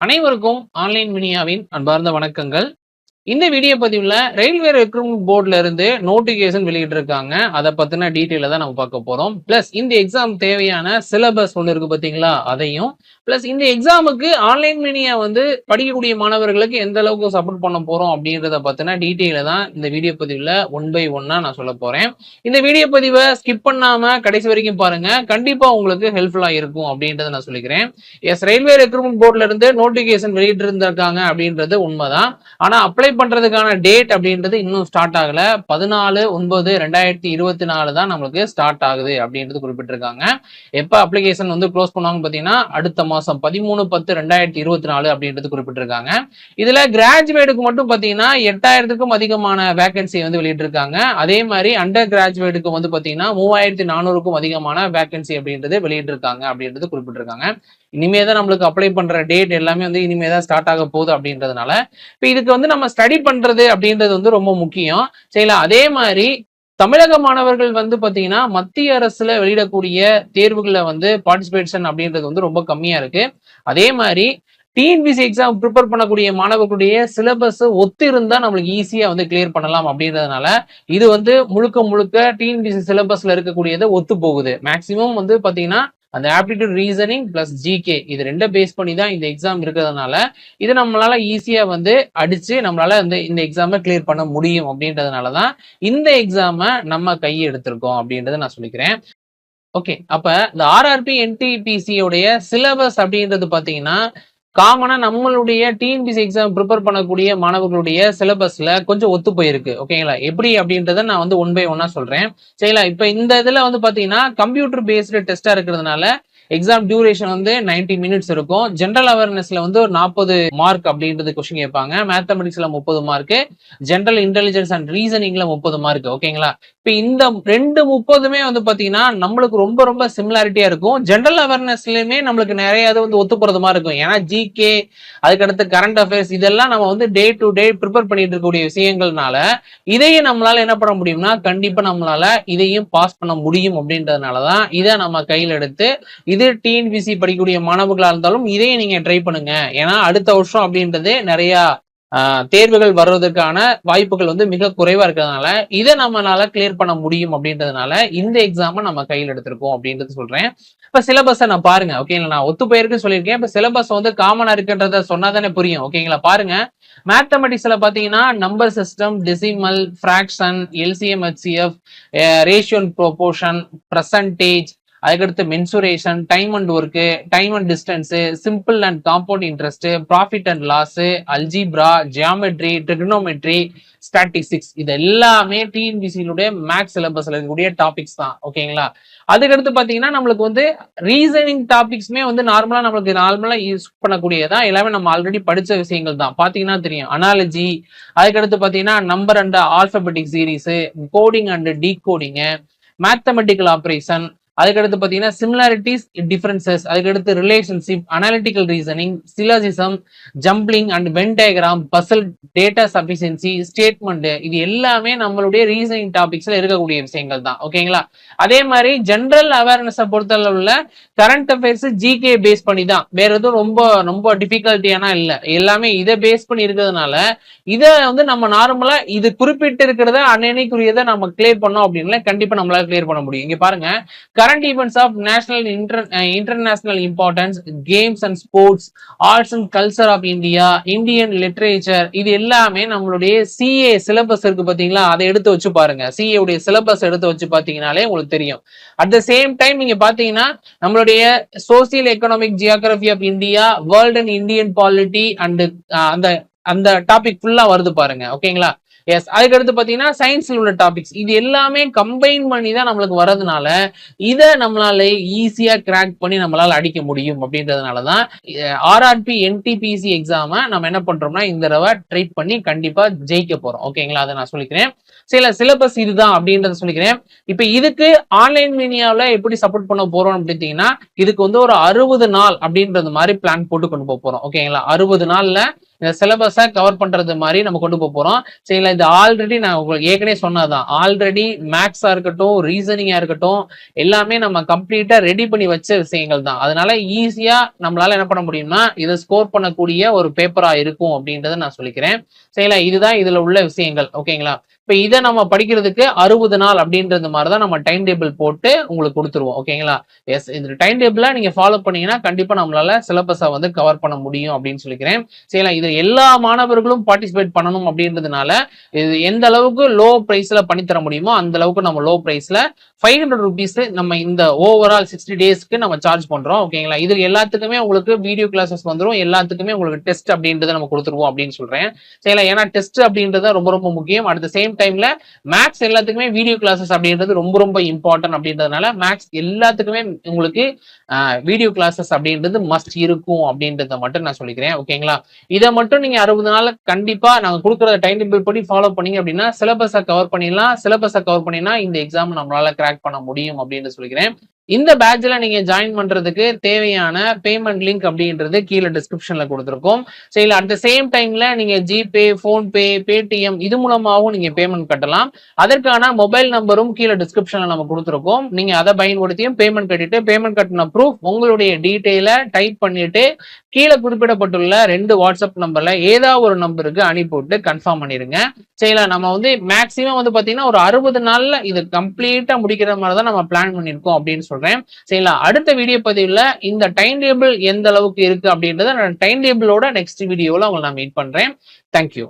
அனைவருக்கும் ஆன்லைன் மினியாவின் அன்பார்ந்த வணக்கங்கள். இந்த வீடியோ பதிவுல ரயில்வே ரெக்ரூட்மெண்ட் போர்ட்ல இருந்து நோட்டிபிகேஷன் வெளியிட்டு இருக்காங்க அதை பத்தின டீட்டெயில தான் நம்ம பார்க்க போறோம். பிளஸ் இந்த எக்ஸாம் தேவையான சிலபஸ் ஒன்று இருக்கு பாத்தீங்களா? அதையும். பிளஸ் இந்த எக்ஸாமுக்கு ஆன்லைன் மீடியா வந்து படிக்கக்கூடிய மாணவர்களுக்கு எந்த அளவுக்கு சப்போர்ட் பண்ண போறோம் அப்படின்றத பத்தின டீட்டெயில தான் இந்த வீடியோ பதிவுல ஒன் பை ஒன்னா நான் சொல்ல போறேன். இந்த வீடியோ பதிவை ஸ்கிப் பண்ணாம கடைசி வரைக்கும் பாருங்க. கண்டிப்பா உங்களுக்கு ஹெல்ப்ஃபுல்லா இருக்கும் அப்படின்றத நான் சொல்லிக்கிறேன். எஸ் ரயில்வே ரெக்ரூட்மெண்ட் போர்ட்ல இருந்து நோட்டிபிகேஷன் வெளியிட்டு இருந்திருக்காங்க அப்படின்றது உண்மைதான். ஆனா அப்ளை பண்றதுக்கான டேட் அப்படின்றது இன்னும் ஸ்டார்ட் ஆகல. பதினாலு ஒன்பது ரெண்டாயிரத்தி இருபத்தி நாலு தான் நம்மளுக்கு ஸ்டார்ட் ஆகுது அப்படின்றது குறிப்பிட்டிருக்காங்க. எப்ப அப்ளிகேஷன் வந்து க்ளோஸ் பண்ணுவாங்க பாத்தீங்கன்னா அடுத்த மாசம் பதிமூணு பத்து ரெண்டாயிரத்தி இருபத்தி நாலு அப்படின்றது குறிப்பிட்டிருக்காங்க. இதுல கிராஜுவேட்டுக்கு மட்டும் பாத்தீங்கன்னா எட்டாயிரத்துக்கும் அதிகமான வேகன்சி வந்து வெளியிட்டிருக்காங்க. அதே மாதிரி அண்டர் கிராஜுவேட்டுக்கு வந்து பாத்தீங்கன்னா மூவாயிரத்தி நானூறுக்கும் அதிகமான வேகன்சி அப்படின்றது வெளியிட்டிருக்காங்க அப்படின்றது குறிப்பிட்டிருக்காங்க. இனிமே தான் நம்மளுக்கு அப்ளை பண்ற டேட் எல்லாமே வந்து இனிமே தான் ஸ்டார்ட் ஆக போகுது அப்படின்றதுனால இப்போ இதுக்கு வந்து நம்ம ஸ்டடி பண்றது அப்படின்றது வந்து ரொம்ப முக்கியம். சரிங்களா? அதே மாதிரி தமிழக மாணவர்கள் வந்து பார்த்தீங்கன்னா மத்திய அரசுல வெளியிடக்கூடிய தேர்வுகளை வந்து பார்ட்டிசிபேஷன் அப்படின்றது வந்து ரொம்ப கம்மியா இருக்கு. அதே மாதிரி டிஎன்பிசி எக்ஸாம் ப்ரிப்பேர் பண்ணக்கூடிய மாணவர்களுடைய சிலபஸ் ஒத்து இருந்தா நம்மளுக்கு ஈஸியா வந்து கிளியர் பண்ணலாம் அப்படின்றதுனால இது வந்து முழுக்க முழுக்க டிஎன்பிசி சிலபஸ்ல இருக்கக்கூடியதை ஒத்து போகுது. மேக்சிமம் வந்து பாத்தீங்கன்னா அந்த ஆப்டிடியூட் ரீசனிங் பிளஸ் ஜிகே இது ரெண்டை பேஸ் பண்ணி தான் இந்த எக்ஸாம் இருக்கிறதுனால இது நம்மளால ஈஸியா வந்து அடிச்சு நம்மளால இந்த இந்த எக்ஸாமை கிளியர் பண்ண முடியும் அப்படின்றதுனால தான் இந்த எக்ஸாமை நம்ம கையை எடுத்திருக்கோம் அப்படின்றத நான் சொல்லிக்கிறேன். ஓகே அப்ப இந்த ஆர்ஆர்பி என்டிபிசியோடைய சிலபஸ் அப்படின்றது பாத்தீங்கன்னா காமனா நம்மளுடைய டிஎன்பிசி எக்ஸாம் ப்ரிப்பேர் பண்ணக்கூடிய மாணவர்களுடைய சிலபஸ்ல கொஞ்சம் ஒத்து போயிருக்கு. ஓகேங்களா எப்படி அப்படின்றத நான் வந்து ஒன் பை ஒன்னா சொல்றேன். சரிங்களா? இப்ப இந்த இதுல வந்து பாத்தீங்கன்னா கம்ப்யூட்டர் பேஸ்டு டெஸ்டா இருக்கிறதுனால எக்ஸாம் டியூரேஷன் வந்து 90 மினிட்ஸ் இருக்கும். ஜென்ரல் அவேர்னஸ்ல வந்து ஒரு நாற்பது மார்க் அப்படின்றது கொஸ்டின் கேட்பாங்க. மேத்தமெட்டிக்ஸ்ல முப்பது மார்க் ஜென்ரல் இன்டெலிஜென்ஸ் அண்ட் ரீசனிங்ல முப்பது மார்க் ஓகேங்களா இப்ப இந்த ரெண்டு முப்பதுமே வந்து பாத்தீங்கன்னா நம்மளுக்கு ரொம்ப ரொம்ப சிமிலாரிட்டியா இருக்கும். ஜென்ரல் அவேர்னஸ்லயுமே நம்மளுக்கு நிறைய இது வந்து ஒத்து போறது மாதிரி இருக்கும். ஏன்னா ஜிகே அதுக்கடுத்து கரண்ட் அஃபேர்ஸ் இதெல்லாம் நம்ம வந்து டே டு டே ப்ரிப்பேர் பண்ணிட்டு இருக்கக்கூடிய விஷயங்கள்னால இதையும் நம்மளால என்ன பண்ண முடியும்னா கண்டிப்பா நம்மளால இதையும் பாஸ் பண்ண முடியும் அப்படின்றதுனாலதான் இதை நம்ம கையில் எடுத்து இது டிஎன்பிசி படிக்கக்கூடிய மாணவர்களா இருந்தாலும் இதையும் நீங்க ட்ரை பண்ணுங்க. ஏன்னா அடுத்த வருஷம் அப்படின்றது நிறைய தேர்வுகள் வர்றதுக்கான வாய்ப்புகள் வந்து மிக குறைவா இருக்கிறதுனால இதை நம்மளால கிளியர் பண்ண முடியும் அப்படின்றதுனால இந்த எக்ஸாமை நம்ம கையில் எடுத்திருக்கோம் அப்படின்றது சொல்றேன். இப்ப சிலபஸை நான் பாருங்க ஓகேங்களா நான் ஒத்து போயிருக்குன்னு சொல்லியிருக்கேன். இப்ப சிலபஸ் வந்து காமனா இருக்குன்றத சொன்னா தானே புரியும் ஓகேங்களா பாருங்க. மேத்தமெட்டிக்ஸ்ல பாத்தீங்கன்னா number system decimal fraction LCM HCF ரேஷியோன் proportion percentage அதுக்கடுத்து mensuration time and work time and distance simple and compound interest profit and loss algebra geometry trigonometry statistics இது எல்லாமே டிஎன்பிசியினுடைய மேக்ஸ் சிலபஸ்ல இருக்கக்கூடிய டாபிக்ஸ் தான். ஓகேங்களா அதுக்கடுத்து பாத்தீங்கன்னா நம்மளுக்கு வந்து ரீசனிங் டாபிக்ஸ்மே வந்து நார்மலா நம்மளுக்கு நார்மலா யூஸ் பண்ணக்கூடியதான் எல்லாமே நம்ம ஆல்ரெடி படிச்ச விஷயங்கள் தான். பாத்தீங்கன்னா தெரியும். அனாலஜி அதுக்கடுத்து பாத்தீங்கன்னா number and alphabetic series coding and decoding mathematical operation அதுக்கடுத்து பாத்தீங்கன்னா சிமிலாரிட்டிஸ் டிஃபரன்சஸ் அதுக்கடுத்து relationship analytical reasoning syllogism jumbling and Venn diagram puzzle data sufficiency statement இது எல்லாமே நம்மளுடைய ரீசனிங் டாபிக்ஸ்ல இருக்கக்கூடிய விஷயங்கள் தான். ஓகேங்களா அதே மாதிரி ஜென்ரல் அவேர்னஸை பொறுத்தளவுல கரண்ட் அஃபேர்ஸ் ஜிகே பேஸ் பண்ணி தான். வேற எதுவும் ரொம்ப ரொம்ப டிஃபிகல்ட்டியானா இல்ல. எல்லாமே இதை பேஸ் பண்ணி இருக்கிறதுனால இதை வந்து நம்ம நார்மலா இது குறிப்பிட்டு இருக்கிறத அன்னைக்குரியதை நம்ம கிளியர் பண்ணோம் அப்படின்னா கண்டிப்பா நம்மளால கிளியர் பண்ண முடியும். இங்க பாருங்க current events of national inter international importance games and sports arts and culture of India Indian literature இது எல்லாமே நம்மளுடைய சிஏ சிலபஸ் இருக்கு பாத்தீங்களா? அதை எடுத்து வச்சு பாருங்க. சிஏ உடைய சிலபஸ் எடுத்து வச்சு பாத்தீங்கனாலே உங்களுக்கு தெரியும். அட் த சேம் டைம் நீங்க பாத்தீங்கன்னா நம்மளுடைய social economic geography of India world and Indian polity and அந்த அந்த டாபிக் ஃபுல்லா வருது பாருங்க ஓகேங்களா எஸ் அதுக்கடுத்து பாத்தீங்கன்னா சயின்ஸ்ல உள்ள டாபிக்ஸ் இது எல்லாமே கம்பைன் பண்ணி தான் நம்மளுக்கு வரதுனால இதை நம்மளால ஈஸியா கிராக் பண்ணி நம்மளால அடிக்க முடியும் அப்படின்றதுனால தான் ஆர்ஆர்பி என்டிபிசி எக்ஸாமை நம்ம என்ன பண்றோம்னா இந்த தடவை ட்ரை பண்ணி கண்டிப்பா ஜெயிக்க போறோம். ஓகேங்களா அதை நான் சொல்லிக்கிறேன். சில சிலபஸ் இதுதான் அப்படின்றத சொல்லிக்கிறேன். இப்ப இதுக்கு ஆன்லைன் மீடியாவில் எப்படி சப்போர்ட் பண்ண போறோம் அப்படின்னா இதுக்கு வந்து ஒரு அறுபது நாள் அப்படின்றது மாதிரி பிளான் போட்டு கொண்டு போக போறோம். ஓகேங்களா அறுபது நாள்ல இந்த சிலபஸை கவர் பண்றது மாதிரி நம்ம கொண்டு போக போறோம். சரிங்களா இது ஆல்ரெடி நான் உங்களுக்கு ஏற்கனவே சொன்னாதான் ஆல்ரெடி மேக்ஸா இருக்கட்டும் ரீசனிங்கா இருக்கட்டும் எல்லாமே நம்ம கம்ப்ளீட்டா ரெடி பண்ணி வச்ச விஷயங்கள் தான். அதனால ஈஸியா நம்மளால என்ன பண்ண முடியும்னா இதை ஸ்கோர் பண்ணக்கூடிய ஒரு பேப்பரா இருக்கும் அப்படின்றத நான் சொல்லிக்கிறேன். சரிங்களா இதுதான் இதுல உள்ள விஷயங்கள். ஓகேங்களா இப்போ இதை நம்ம படிக்கிறதுக்கு அறுபது நாள் அப்படின்றது மாதிரி தான் நம்ம டைம் டேபிள் போட்டு உங்களுக்கு கொடுத்துருவோம். ஓகேங்களா எஸ் இந்த டைம் டேபிளை நீங்கள் ஃபாலோ பண்ணீங்கன்னா கண்டிப்பாக நம்மளால சிலபஸை வந்து கவர் பண்ண முடியும் அப்படின்னு சொல்லிக்கிறேன். சரிங்களா இது எல்லா மாணவர்களும் பார்ட்டிசிபேட் பண்ணணும் அப்படின்றதுனால இது எந்த அளவுக்கு லோ ப்ரைஸில் பண்ணி தர முடியுமோ அந்த அளவுக்கு நம்ம லோ ப்ரைஸில் ஃபைவ் ஹண்ட்ரட் ருபீஸ் நம்ம இந்த ஓவரால் சிக்ஸ்டி டேஸ்க்கு நம்ம சார்ஜ் பண்ணுறோம் ஓகேங்களா இது எல்லாத்துக்குமே உங்களுக்கு வீடியோ கிளாஸஸ் வந்துரும். எல்லாத்துக்குமே உங்களுக்கு டெஸ்ட் அப்படின்றத நம்ம கொடுத்துருவோம் அப்படின்னு சொல்கிறேன் சரிங்களா? ஏன்னா டெஸ்ட் அப்படின்றத ரொம்ப ரொம்ப முக்கியம். அட் த சேம் டைம்ல மேக்ஸ் எல்லாத்துக்குமே வீடியோ கிளாஸஸ் அப்படின்றது ரொம்ப ரொம்ப இம்பார்ட்டன்ட் அப்படின்றதுனால மேக்ஸ் எல்லாத்துக்குமே உங்களுக்கு வீடியோ கிளாஸஸ் அப்படின்றது மஸ்ட் இருக்கும் அப்படின்றத மட்டும் நான் சொல்லிக்கிறேன். ஓகேங்களா இதை மட்டும் நீங்க அறுபது நாள் கண்டிப்பா நாங்க கொடுக்குற டைம் டேபிள் படி ஃபாலோ பண்ணீங்க அப்படின்னா சிலபஸை கவர் பண்ணிடலாம். சிலபஸை கவர் பண்ணினா இந்த எக்ஸாம் நம்மளால கிராக் பண்ண முடியும் அப்படின்னு சொல்லிக்கிறேன். இந்த பேட்ச்ல நீங்க ஜாயின் பண்றதுக்கு தேவையான பேமெண்ட் லிங்க் அப்படின்றது கீழே டிஸ்கிரிப்ஷன்ல கொடுத்துருக்கோம். சரி அட் த சேம் டைம்ல நீங்க ஜிபே போன்பே பேடிஎம் இது மூலமாகவும் நீங்க பேமெண்ட் கட்டலாம். அதற்கான மொபைல் நம்பரும் கீழே டிஸ்கிரிப்ஷன்ல நம்ம கொடுத்துருக்கோம். நீங்க அதை பயன்படுத்தியும் பேமெண்ட் கட்டிட்டு பேமெண்ட் கட்டின ப்ரூஃப் உங்களுடைய டீட்டெயிலை டைப் பண்ணிட்டு கீழே குறிப்பிடப்பட்டுள்ள ரெண்டு வாட்ஸ்அப் நம்பர்ல ஏதாவது ஒரு நம்பருக்கு அனுப்பிவிட்டு கன்ஃபார்ம் பண்ணிருங்க. சரிங்களா நம்ம வந்து மேக்சிமம் வந்து பாத்தீங்கன்னா ஒரு அறுபது நாள்ல இது கம்ப்ளீட்டா முடிக்கிற மாதிரி தான் நம்ம பிளான் பண்ணிருக்கோம் அப்படின்னு சொல்றேன். சரிங்களா? அடுத்த வீடியோ பதிவுல இந்த டைம் டேபிள் எந்த அளவுக்கு இருக்கு அப்படின்றத நான் டைம் டேபிளோட நெக்ஸ்ட் வீடியோவில் உங்களை நான் மீட் பண்றேன். தேங்க்யூ